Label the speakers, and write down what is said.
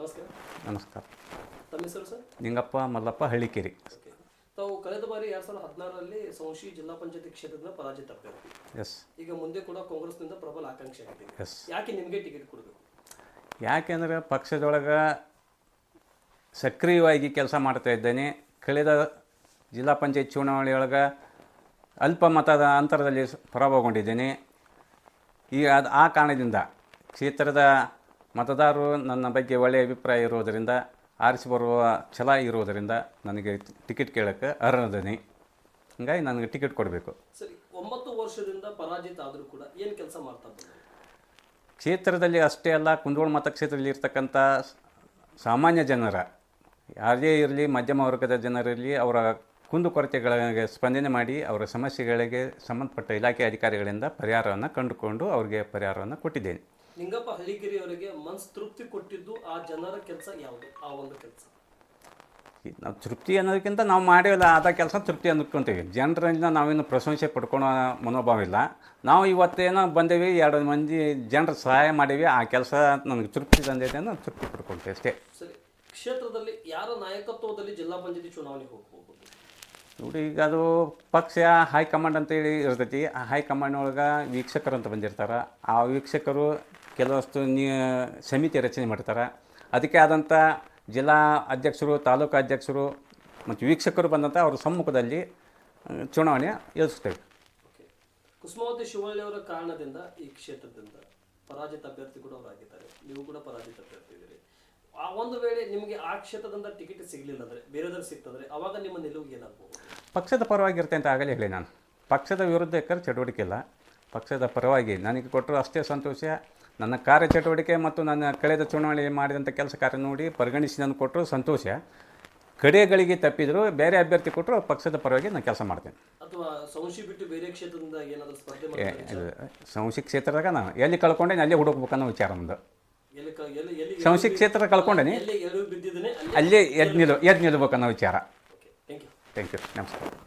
Speaker 1: ನಮಸ್ಕಾರ.
Speaker 2: ನಮಸ್ಕಾರ.
Speaker 1: ತಮ್ಮ ಹೆಸರು ಸರ್?
Speaker 2: ನಿಂಗಪ್ಪ ಮಲ್ಲಪ್ಪ ಹಳ್ಳಿಕೇರಿ.
Speaker 1: ಓಕೆ. ತಾವು ಕಳೆದ ಬಾರಿ ಎರಡ್ ಸಾವಿರದ ಹದಿನಾರರಲ್ಲಿ ಸಂಶಿ ಜಿಲ್ಲಾ ಪಂಚಾಯತಿ ಕ್ಷೇತ್ರದ ಪರಾಜಿತ ಅಭ್ಯರ್ಥಿ
Speaker 2: ಎಸ್.
Speaker 1: ಈಗ ಮುಂದೆ ಕೂಡ ಕಾಂಗ್ರೆಸ್ನಿಂದ ಪ್ರಬಲ ಆಕಾಂಕ್ಷೆ ಆಗಿದೆ
Speaker 2: ಎಸ್.
Speaker 1: ಯಾಕೆ ನಿಮಗೆ ಟಿಕೆಟ್ ಕೊಡಬೇಕು?
Speaker 2: ಯಾಕೆಂದರೆ ಪಕ್ಷದೊಳಗೆ ಸಕ್ರಿಯವಾಗಿ ಕೆಲಸ ಮಾಡ್ತಾ ಇದ್ದೇನೆ. ಕಳೆದ ಜಿಲ್ಲಾ ಪಂಚಾಯತ್ ಚುನಾವಣೆಯೊಳಗೆ ಅಲ್ಪ ಮತದ ಅಂತರದಲ್ಲಿ ಸ- ಪರಾಭವಗೊಂಡಿದ್ದೇನೆ. ಈ ಅದು ಆ ಕಾರಣದಿಂದ ಕ್ಷೇತ್ರದ ಮತದಾರರು ನನ್ನ ಬಗ್ಗೆ ಒಳ್ಳೆಯ ಅಭಿಪ್ರಾಯ ಇರೋದರಿಂದ ಆರಿಸಿ ಬರುವ ಛಲ ಇರೋದರಿಂದ ನನಗೆ ಟಿಕೆಟ್ ಕೇಳೋಕ್ಕೆ ಅರ್ಹದನಿ ಹಂಗಾಗಿ ನನಗೆ ಟಿಕೆಟ್ ಕೊಡಬೇಕು.
Speaker 1: ಸರಿ ಒಂಬತ್ತು ವರ್ಷದಿಂದ ಪರಾಜಿತ ಆದರೂ ಕೂಡ ಏನು ಕೆಲಸ ಮಾಡ್ತಾ ಬಂದರು
Speaker 2: ಕ್ಷೇತ್ರದಲ್ಲಿ ಅಷ್ಟೇ ಅಲ್ಲ ಕುಂದಗೋಳ ಮತಕ್ಷೇತ್ರದಲ್ಲಿ ಇರ್ತಕ್ಕಂಥ ಸಾಮಾನ್ಯ ಜನರ ಯಾರೇ ಇರಲಿ ಮಧ್ಯಮ ವರ್ಗದ ಜನರಿರಲಿ ಅವರ ಕುಂದುಕೊರತೆಗಳಿಗೆ ಸ್ಪಂದನೆ ಮಾಡಿ ಅವರ ಸಮಸ್ಯೆಗಳಿಗೆ ಸಂಬಂಧಪಟ್ಟ ಇಲಾಖೆ ಅಧಿಕಾರಿಗಳಿಂದ ಪರಿಹಾರವನ್ನು ಕಂಡುಕೊಂಡು ಅವರಿಗೆ ಪರಿಹಾರವನ್ನು ಕೊಟ್ಟಿದ್ದೇನೆ.
Speaker 1: ನಿಂಗಪ್ಪ ಹಳ್ಳಿಗಿರಿ ಅವರಿಗೆ ಮನ್ಸ್ ತೃಪ್ತಿ ಕೊಟ್ಟಿದ್ದು ಆ ಜನರ ಕೆಲಸ ಯಾವುದು? ಆ ಒಂದು ಕೆಲಸ.
Speaker 2: ನಾವು ತೃಪ್ತಿ ಅನ್ನೋದಕ್ಕಿಂತ ನಾವು ಮಾಡಿವಲ್ಲ ಆದ ಕೆಲಸ ತೃಪ್ತಿ ಅಂದ್ಕೊಂತೀವಿ ಜನರಿಂದ ನಾವೇನು ಪ್ರಶಂಸೆ ಪಡ್ಕೊಳೋ ಮನೋಭಾವ ಇಲ್ಲ. ನಾವು ಇವತ್ತೇನೋ ಬಂದೇವಿ ಎರಡು ಮಂದಿ ಜನರ ಸಹಾಯ ಮಾಡೀವಿ ಆ ಕೆಲಸ ನನಗೆ ತೃಪ್ತಿ ತಂದಿದೆ ಅನ್ನೋ ತೃಪ್ತಿ ಪಡ್ಕೊಳ್ತೀವಿ ಅಷ್ಟೇ.
Speaker 1: ಸರಿ ಕ್ಷೇತ್ರದಲ್ಲಿ ಯಾರ ನಾಯಕತ್ವದಲ್ಲಿ ಜಿಲ್ಲಾ ಪಂಚಾಯತಿ ಚುನಾವಣೆಗೆ ಹೋಗ್ಬೋದು?
Speaker 2: ನೋಡಿ ಈಗ ಅದು ಪಕ್ಷ ಹೈಕಮಾಂಡ್ ಅಂತೇಳಿ ಇರ್ತೈತಿ. ಆ ಹೈಕಮಾಂಡ್ ಒಳಗೆ ವೀಕ್ಷಕರು ಅಂತ ಬಂದಿರ್ತಾರೆ. ಆ ವೀಕ್ಷಕರು ಕೆಲವಷ್ಟು ನೀ ಸಮಿತಿ ರಚನೆ ಮಾಡ್ತಾರೆ. ಅದಕ್ಕೆ ಆದಂಥ ಜಿಲ್ಲಾ ಅಧ್ಯಕ್ಷರು ತಾಲೂಕು ಅಧ್ಯಕ್ಷರು ಮತ್ತು ವೀಕ್ಷಕರು ಬಂದಂಥ ಅವರ ಸಮ್ಮುಖದಲ್ಲಿ ಚುನಾವಣೆ ಎದುರಿಸ್ತೇವೆ
Speaker 1: ಕುಸುಮಾವತಿ ಶಿವಳ್ಳಿ ಅವರ ಕಾರಣದಿಂದ ಈ ಕ್ಷೇತ್ರದಿಂದ ಪರಾಜಿತ ಅಭ್ಯರ್ಥಿ ಕೂಡ ಅವರಾಗಿದ್ದಾರೆ ನೀವು ಕೂಡ ಪರಾಜಿತ ಅಭ್ಯರ್ಥಿ ಇದ್ದೀರಿ. ಆ ಒಂದು ವೇಳೆ ನಿಮಗೆ ಆ ಕ್ಷೇತ್ರದಿಂದ ಟಿಕೆಟ್ ಸಿಗಲಿಲ್ಲ ಅಂದರೆ ಬೇರೆದವ್ರು ಸಿಗ್ತಂದ್ರೆ ಅವಾಗ ನಿಮ್ಮ ನಿಲುವು ಏನಾಗ್ಬೋದು?
Speaker 2: ಪಕ್ಷದ ಪರವಾಗಿರುತ್ತೆ ಅಂತ ಆಗಲೇ ಹೇಳಿ ನಾನು. ಪಕ್ಷದ ವಿರುದ್ಧ ಯಾಕಂದ್ರೆ ಚಟುವಟಿಕೆ ಇಲ್ಲ. ಪಕ್ಷದ ಪರವಾಗಿ ನನಗೆ ಕೊಟ್ಟರು ಅಷ್ಟೇ ಸಂತೋಷ. ನನ್ನ ಕಾರ್ಯಚಟುವಟಿಕೆ ಮತ್ತು ನನ್ನ ಕಳೆದ ಚುನಾವಣೆ ಮಾಡಿದಂಥ ಕೆಲಸ ಕಾರ್ಯ ನೋಡಿ ಪರಿಗಣಿಸಿ ನನಗೆ ಕೊಟ್ಟರು ಸಂತೋಷ. ಕಡೆಗಳಿಗೆ ತಪ್ಪಿದ್ರು ಬೇರೆ ಅಭ್ಯರ್ಥಿ ಕೊಟ್ಟರು ಪಕ್ಷದ ಪರವಾಗಿ ನಾನು ಕೆಲಸ ಮಾಡ್ತೇನೆ.
Speaker 1: ಸಂಶಿ
Speaker 2: ಕ್ಷೇತ್ರದಾಗ ನಾನು ಎಲ್ಲಿ ಕಳ್ಕೊಂಡೇನೆ ಅಲ್ಲೇ ಹುಡುಕ್ಬೇಕನ್ನೋ ವಿಚಾರ ಮುಂದೆ
Speaker 1: ಎಲ್ಲಿ
Speaker 2: ಸಂಶಿ ಕ್ಷೇತ್ರ ಕಳ್ಕೊಂಡೇನಿ
Speaker 1: ಅಲ್ಲೇ
Speaker 2: ಎದ್ದು ನಿಲ್ ಎದ್ದು ನಿಲ್ಬೇಕನ್ನೋ ವಿಚಾರ. ಥ್ಯಾಂಕ್ ಯು ನಮಸ್ಕಾರ.